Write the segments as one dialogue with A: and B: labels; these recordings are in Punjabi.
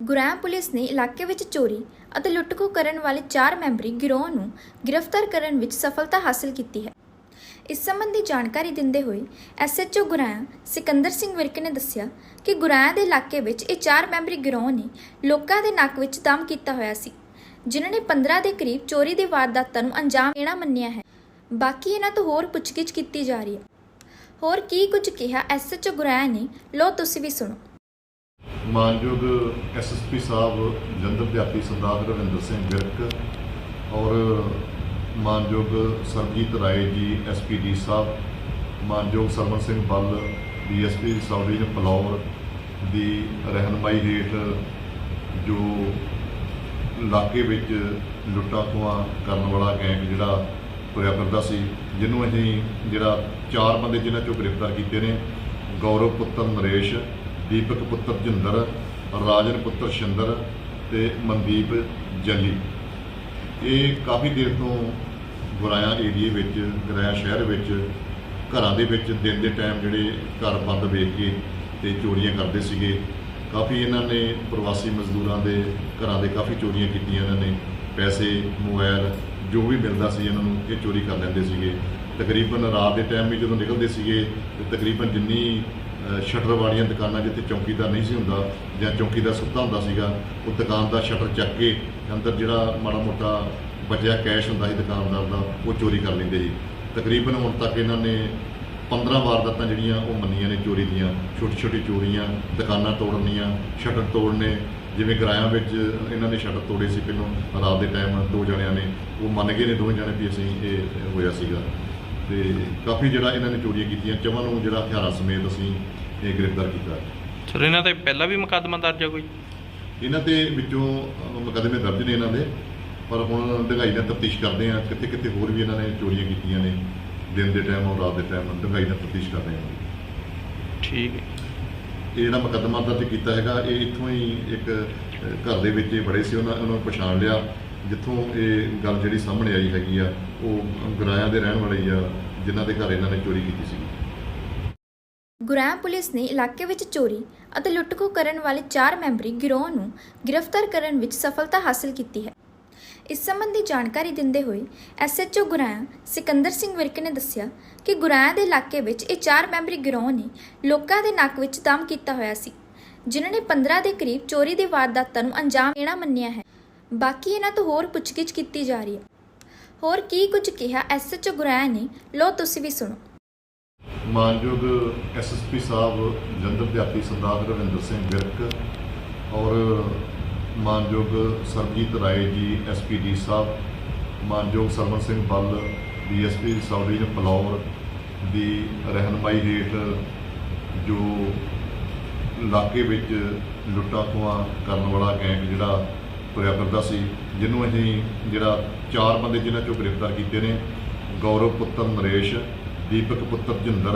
A: ਗੁਰੈਮ ਪੁਲਿਸ ਨੇ ਇਲਾਕੇ ਵਿੱਚ ਚੋਰੀ ਅਤੇ ਲੁੱਟਖੋ ਕਰਨ ਵਾਲੇ 4 ਮੈਂਬਰੀ ਗਿਰੋਹ ਨੂੰ ਗ੍ਰਿਫਤਾਰ ਕਰਨ ਵਿੱਚ ਸਫਲਤਾ ਹਾਸਲ ਕੀਤੀ ਹੈ। ਇਸ ਸੰਬੰਧੀ ਜਾਣਕਾਰੀ ਦਿੰਦੇ ਹੋਏ ਐਸਐਚਓ ਗੁਰੈਮ ਸਿਕੰਦਰ ਸਿੰਘ ਵਿਰਕ ਨੇ ਦੱਸਿਆ ਕਿ ਗੁਰੈਮ ਦੇ ਇਲਾਕੇ ਵਿੱਚ ਇਹ 4 ਮੈਂਬਰੀ ਗਿਰੋਹ ਨੇ ਲੋਕਾਂ ਦੇ ਨੱਕ ਵਿੱਚ ਦਮ ਕੀਤਾ ਹੋਇਆ ਸੀ, ਜਿਨ੍ਹਾਂ ਨੇ 15 ਦੇ ਕਰੀਬ ਚੋਰੀ ਦੇ ਵਾਰਦਾਤਾਂ ਨੂੰ ਅੰਜਾਮ ਦੇਣਾ ਮੰਨਿਆ ਹੈ। ਬਾਕੀ ਇਹਨਾਂ ਤੋਂ ਹੋਰ ਪੁੱਛਗਿੱਛ ਕੀਤੀ ਜਾ ਰਹੀ ਹੈ। ਹੋਰ ਕੀ ਕੁਝ ਕਿਹਾ ਐਸਐਚਓ ਗੁਰੈਮ ਨੇ ਲੋ ਤੁਸੀਂ ਵੀ ਸੁਣੋ।
B: ਮਾਨਯੋਗ ਐਸਐਸਪੀ ਸਾਹਿਬ, ਜਲੰਧਰ ਦੇ ਸਰਦਾਰ ਰਵਿੰਦਰ ਸਿੰਘ ਵਿਰਕ ਔਰ ਮਾਨਯੋਗ ਸਰਬਜੀਤ ਰਾਏ ਜੀ ਐਸਪੀਡੀ ਸਾਹਿਬ, ਮਾਨਯੋਗ Sarwan Singh Ball DSP sub division Phillaur ਦੀ ਰਹਿਨਮਾਈ ਹੇਠ ਜੋ ਇਲਾਕੇ ਵਿੱਚ ਲੁੱਟਾਂ ਖੋਹਾਂ ਕਰਨ ਵਾਲਾ ਗੈਂਗ ਜਿਹੜਾ ਤੁਰਿਆ ਫਿਰਦਾ ਸੀ, ਜਿਹਨੂੰ ਅਸੀਂ ਜਿਹੜਾ ਚਾਰ ਬੰਦੇ ਜਿਨ੍ਹਾਂ ਚੋਂ ਗ੍ਰਿਫਤਾਰ ਕੀਤੇ ਨੇ, ਗੌਰਵ ਪੁੱਤਰ ਨਰੇਸ਼ ਦੀਪਕ ਪੁੱਤਰ ਜਿੰਦਰ, ਰਾਜਨ ਪੁੱਤਰ ਸ਼ਿੰਦਰ ਤੇ ਮਨਦੀਪ ਜੱਲੀ ਇਹ ਕਾਫੀ ਦੇਰ ਤੋਂ ਗੁਰਾਇਆ ਏਰੀਏ ਵਿੱਚ, ਗੁਰਾਇਆ ਸ਼ਹਿਰ ਵਿੱਚ, ਘਰਾਂ ਦੇ ਵਿੱਚ ਦਿਨ ਦੇ ਟਾਈਮ ਜਿਹੜੇ ਘਰ ਬੰਦ ਵੇਖ ਕੇ ਤੇ ਚੋਰੀਆਂ ਕਰਦੇ ਸੀਗੇ। ਕਾਫੀ ਇਹਨਾਂ ਨੇ ਪ੍ਰਵਾਸੀ ਮਜ਼ਦੂਰਾਂ ਦੇ ਘਰਾਂ ਦੇ ਕਾਫੀ ਚੋਰੀਆਂ ਕੀਤੀਆਂ ਇਹਨਾਂ ਨੇ। ਪੈਸੇ ਮੋਬਾਈਲ ਜੋ ਵੀ ਮਿਲਦਾ ਸੀ ਇਹਨਾਂ ਨੂੰ, ਇਹ ਚੋਰੀ ਕਰ ਲੈਂਦੇ ਸੀਗੇ। ਤਕਰੀਬਨ ਰਾਤ ਦੇ ਟਾਈਮ ਵੀ ਜਦੋਂ ਨਿਕਲਦੇ ਸੀਗੇ, ਤੇ ਤਕਰੀਬਨ ਜਿੰਨੀ ਸ਼ਟਰ ਵਾਲੀਆਂ ਦੁਕਾਨਾਂ ਜਿੱਥੇ ਚੌਕੀਦਾਰ ਨਹੀਂ ਸੀ ਹੁੰਦਾ ਜਾਂ ਚੌਕੀਦਾਰ ਸੁੱਤਾ ਹੁੰਦਾ ਸੀਗਾ, ਉਹ ਦੁਕਾਨ ਦਾ ਸ਼ਟਰ ਚੱਕ ਕੇ ਅੰਦਰ ਜਿਹੜਾ ਮਾੜਾ ਮੋਟਾ ਬਚਿਆ ਕੈਸ਼ ਹੁੰਦਾ ਸੀ ਦੁਕਾਨਦਾਰ ਦਾ, ਉਹ ਚੋਰੀ ਕਰ ਲੈਂਦੇ ਸੀ। ਤਕਰੀਬਨ ਹੁਣ ਤੱਕ ਇਹਨਾਂ ਨੇ 15 ਵਾਰਦਾਤਾਂ ਜਿਹੜੀਆਂ ਉਹ ਮੰਨੀਆਂ ਨੇ ਚੋਰੀ ਦੀਆਂ ਛੋਟੀ ਛੋਟੀ ਚੋਰੀਆਂ, ਦੁਕਾਨਾਂ ਤੋੜਨੀਆਂ, ਸ਼ਟਰ ਤੋੜਨੇ, ਜਿਵੇਂ ਕਿਰਾਇਆਂ ਵਿੱਚ ਇਹਨਾਂ ਨੇ ਸ਼ਟਰ ਤੋੜੇ ਸੀ ਪਹਿਲਾਂ, ਰਾਤ ਦੇ ਟਾਈਮ ਦੋ ਜਣਿਆਂ ਨੇ, ਉਹ ਮੰਨ ਗਏ ਨੇ ਦੋਵੇਂ ਜਣੇ ਵੀ ਅਸੀਂ ਇਹ ਹੋਇਆ ਸੀਗਾ। ਤੇ ਕਾਫੀ ਜਿਹੜਾ ਇਹਨਾਂ ਨੇ ਚੋਰੀਆਂ ਕੀਤੀਆਂ, ਚਵਾਂ ਨੂੰ ਜਿਹੜਾ ਹਥਿਆਰਾਂ ਸਮੇਤ ਅਸੀਂ ਇਹ ਗ੍ਰਿਫਤਾਰ ਕੀਤਾ
C: ਸਰ ਇਹਨਾਂ ਤੇ ਪਹਿਲਾਂ ਵੀ ਮੁਕੱਦਮਾ ਦਰਜ ਹੈ ਕੋਈ?
B: ਇਹਨਾਂ ਦੇ ਵਿੱਚੋਂ ਅਹ, ਮੁਕੱਦਮੇ ਦਰਜ ਨੇ ਇਹਨਾਂ ਦੇ ਪਰ ਹੁਣ ਡੰਗਾਈ ਨਾਲ ਤਫਤੀਸ਼ ਕਰਦੇ ਆ ਕਿੱਥੇ ਕਿੱਥੇ ਹੋਰ ਵੀ ਇਹਨਾਂ ਨੇ ਚੋਰੀਆਂ ਕੀਤੀਆਂ ਨੇ ਦਿਨ ਦੇ ਟਾਈਮ ਔਰ ਰਾਤ ਦੇ ਟਾਈਮ ਡੰਗਾਈ ਨਾਲ ਤਫਤੀਸ਼ ਕਰ ਰਹੇ ਹਾਂ।
C: ਠੀਕ ਹੈ।
B: ਇਹ ਜਿਹੜਾ ਮੁਕੱਦਮਾ ਦਰਜ ਕੀਤਾ ਹੈਗਾ ਇਹ ਇੱਥੋਂ ਹੀ ਇੱਕ ਅਹ, ਘਰ ਦੇ ਵਿੱਚ ਇਹ ਬੜੇ ਸੀ ਉਹਨਾਂ ਉਹਨਾਂ ਨੂੰ ਪਛਾਣ ਲਿਆ। ਜਿੱਥੋਂ ਇਹ ਗੱਲ ਜਿਹੜੀ ਸਾਹਮਣੇ ਆਈ ਹੈਗੀ ਆ ਉਹ ਗਰਾਇਆਂ ਦੇ ਰਹਿਣ ਵਾਲੇ ਹੀ ਆ ਜਿਨ੍ਹਾਂ ਦੇ ਘਰ ਇਹਨਾਂ ਨੇ ਚੋਰੀ ਕੀਤੀ ਸੀ
A: ਗੁਰੈਮ ਪੁਲਿਸ ਨੇ ਇਲਾਕੇ ਵਿੱਚ ਚੋਰੀ ਅਤੇ ਲੁੱਟਖੋ ਕਰਨ ਵਾਲੇ 4 ਮੈਂਬਰੀ ਗਿਰੋਹ ਨੂੰ ਗ੍ਰਿਫਤਾਰ ਕਰਨ ਵਿੱਚ ਸਫਲਤਾ ਹਾਸਲ ਕੀਤੀ ਹੈ। ਇਸ ਸੰਬੰਧੀ ਜਾਣਕਾਰੀ ਦਿੰਦੇ ਹੋਏ ਐਸਐਚਓ ਗੁਰੈਮ ਸਿਕੰਦਰ ਸਿੰਘ ਵਿਰਕ ਨੇ ਦੱਸਿਆ ਕਿ ਗੁਰੈਮ ਦੇ ਇਲਾਕੇ ਵਿੱਚ ਇਹ 4 ਮੈਂਬਰੀ ਗਿਰੋਹ ਨੇ ਲੋਕਾਂ ਦੇ ਨੱਕ ਵਿੱਚ ਦਮ ਕੀਤਾ ਹੋਇਆ ਸੀ, ਜਿਨ੍ਹਾਂ ਨੇ 15 ਦੇ ਕਰੀਬ ਚੋਰੀ ਦੇ ਵਾਰਦਾਤਾਂ ਨੂੰ ਅੰਜਾਮ ਦੇਣਾ ਮੰਨਿਆ ਹੈ। ਬਾਕੀ ਇਹਨਾਂ ਤੋਂ ਹੋਰ ਪੁੱਛਗਿੱਛ ਕੀਤੀ ਜਾ ਰਹੀ ਹੈ। ਹੋਰ ਕੀ ਕੁਝ ਕਿਹਾ ਐਸਐਚਓ ਗੁਰੈਮ ਨੇ ਲੋ ਤੁਸੀਂ ਵੀ ਸੁਣੋ।
B: ਮਾਨਯੋਗ ਐਸਐਸਪੀ ਸਾਹਿਬ ਜਲੰਧਰ ਦੇ ਸਰਦਾਰ ਰਵਿੰਦਰ ਸਿੰਘ ਵਿਰਕ ਔਰ ਮਾਨਯੋਗ ਸਰਬਜੀਤ ਰਾਏ ਜੀ ਐਸਪੀਡੀ ਸਾਹਿਬ ਮਾਨਯੋਗ Sarwan Singh Ball DSP sub division Phillaur ਦੀ ਰਹਿਨਮਾਈ ਹੇਠ ਜੋ ਇਲਾਕੇ ਵਿੱਚ ਲੁੱਟਾਂ ਖੋਹਾਂ ਕਰਨ ਵਾਲਾ ਗੈਂਗ ਜਿਹੜਾ ਤੁਰਿਆ ਫਿਰਦਾ ਸੀ, ਜਿਹਨੂੰ ਅਸੀਂ ਜਿਹੜਾ ਚਾਰ ਬੰਦੇ ਜਿਨ੍ਹਾਂ ਚੋਂ ਗ੍ਰਿਫਤਾਰ ਕੀਤੇ ਨੇ, ਗੌਰਵ ਪੁੱਤਰ ਨਰੇਸ਼ ਦੀਪਕ ਪੁੱਤਰ ਜਿੰਦਰ,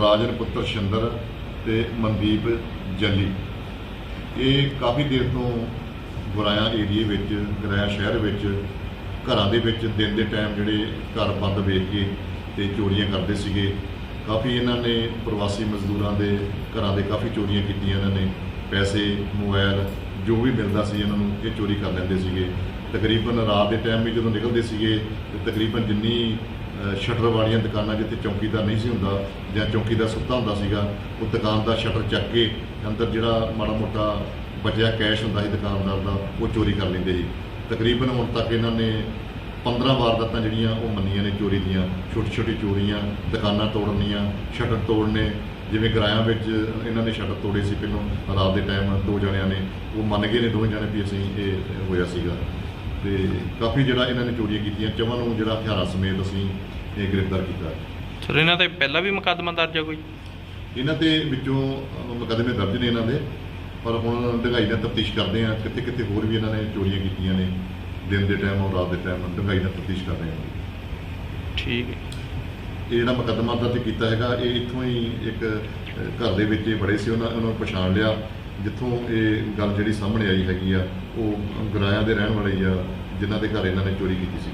B: ਰਾਜਨ ਪੁੱਤਰ ਸ਼ਿੰਦਰ ਤੇ ਮਨਦੀਪ ਜੱਲੀ ਇਹ ਕਾਫੀ ਦੇਰ ਤੋਂ ਗੁਰਾਇਆ ਏਰੀਏ ਵਿੱਚ, ਗੁਰਾਇਆ ਸ਼ਹਿਰ ਵਿੱਚ, ਘਰਾਂ ਦੇ ਵਿੱਚ ਦਿਨ ਦੇ ਟਾਈਮ ਜਿਹੜੇ ਘਰ ਬੰਦ ਵੇਖ ਕੇ ਤੇ ਚੋਰੀਆਂ ਕਰਦੇ ਸੀਗੇ। ਕਾਫੀ ਇਹਨਾਂ ਨੇ ਪ੍ਰਵਾਸੀ ਮਜ਼ਦੂਰਾਂ ਦੇ ਘਰਾਂ ਦੇ ਕਾਫੀ ਚੋਰੀਆਂ ਕੀਤੀਆਂ ਇਹਨਾਂ ਨੇ। ਪੈਸੇ ਮੋਬਾਈਲ ਜੋ ਵੀ ਮਿਲਦਾ ਸੀ ਇਹਨਾਂ ਨੂੰ, ਇਹ ਚੋਰੀ ਕਰ ਲੈਂਦੇ ਸੀਗੇ। ਤਕਰੀਬਨ ਰਾਤ ਦੇ ਟਾਈਮ ਵੀ ਜਦੋਂ ਨਿਕਲਦੇ ਸੀਗੇ, ਤੇ ਤਕਰੀਬਨ ਜਿੰਨੀ ਸ਼ਟਰ ਵਾਲੀਆਂ ਦੁਕਾਨਾਂ ਜਿੱਥੇ ਚੌਕੀਦਾਰ ਨਹੀਂ ਸੀ ਹੁੰਦਾ ਜਾਂ ਚੌਕੀਦਾਰ ਸੁੱਤਾ ਹੁੰਦਾ ਸੀਗਾ, ਉਹ ਦੁਕਾਨ ਦਾ ਸ਼ਟਰ ਚੱਕ ਕੇ ਅੰਦਰ ਜਿਹੜਾ ਮਾੜਾ ਮੋਟਾ ਬਚਿਆ ਕੈਸ਼ ਹੁੰਦਾ ਸੀ ਦੁਕਾਨਦਾਰ ਦਾ, ਉਹ ਚੋਰੀ ਕਰ ਲੈਂਦੇ ਸੀ। ਤਕਰੀਬਨ ਹੁਣ ਤੱਕ ਇਹਨਾਂ ਨੇ 15 ਵਾਰਦਾਤਾਂ ਜਿਹੜੀਆਂ ਉਹ ਮੰਨੀਆਂ ਨੇ ਚੋਰੀ ਦੀਆਂ ਛੋਟੀ ਛੋਟੀ ਚੋਰੀਆਂ, ਦੁਕਾਨਾਂ ਤੋੜਨੀਆਂ, ਸ਼ਟਰ ਤੋੜਨੇ, ਜਿਵੇਂ ਕਿਰਾਇਆਂ ਵਿੱਚ ਇਹਨਾਂ ਨੇ ਸ਼ਟਰ ਤੋੜੇ ਸੀ ਪਹਿਲਾਂ, ਰਾਤ ਦੇ ਟਾਈਮ ਦੋ ਜਣਿਆਂ ਨੇ, ਉਹ ਮੰਨ ਗਏ ਨੇ ਦੋਵੇਂ ਜਣੇ ਵੀ ਅਸੀਂ ਇਹ ਹੋਇਆ ਸੀਗਾ। ਤੇ ਕਾਫੀ ਜਿਹੜਾ ਇਹਨਾਂ ਨੇ ਚੋਰੀਆਂ ਕੀਤੀਆਂ, ਚਵਾਂ ਨੂੰ ਜਿਹੜਾ ਹਥਿਆਰਾਂ ਸਮੇਤ ਅਸੀਂ ਇਹ ਗ੍ਰਿਫਤਾਰ ਕੀਤਾ
C: ਸਰ ਇਹਨਾਂ ਤੇ ਪਹਿਲਾਂ ਵੀ ਮੁਕੱਦਮਾ ਦਰਜ ਹੈ ਕੋਈ?
B: ਇਹਨਾਂ ਦੇ ਵਿੱਚੋਂ ਅਹ, ਮੁਕੱਦਮੇ ਦਰਜ ਨੇ ਇਹਨਾਂ ਦੇ ਪਰ ਹੁਣ ਡੰਗਾਈ ਨਾਲ ਤਫਤੀਸ਼ ਕਰਦੇ ਆ ਕਿੱਥੇ ਕਿੱਥੇ ਹੋਰ ਵੀ ਇਹਨਾਂ ਨੇ ਚੋਰੀਆਂ ਕੀਤੀਆਂ ਨੇ ਦਿਨ ਦੇ ਟਾਈਮ ਔਰ ਰਾਤ ਦੇ ਟਾਈਮ ਡੰਗਾਈ ਨਾਲ ਤਫਤੀਸ਼ ਕਰ ਰਹੇ ਹਾਂ।
C: ਠੀਕ ਹੈ।
B: ਇਹ ਜਿਹੜਾ ਮੁਕੱਦਮਾ ਦਰਜ ਕੀਤਾ ਹੈਗਾ ਇਹ ਇੱਥੋਂ ਹੀ ਇੱਕ ਅਹ, ਘਰ ਦੇ ਵਿੱਚ ਇਹ ਬੜੇ ਸੀ ਉਹਨਾਂ ਉਹਨਾਂ ਨੂੰ ਪਛਾਣ ਲਿਆ। ਜਿੱਥੋਂ ਇਹ ਗੱਲ ਜਿਹੜੀ ਸਾਹਮਣੇ ਆਈ ਹੈਗੀ ਆ ਉਹ ਗਰਾਇਆਂ ਦੇ ਰਹਿਣ ਵਾਲੇ ਹੀ ਆ ਜਿਨ੍ਹਾਂ ਦੇ ਘਰ ਇਹਨਾਂ ਨੇ ਚੋਰੀ ਕੀਤੀ ਸੀ।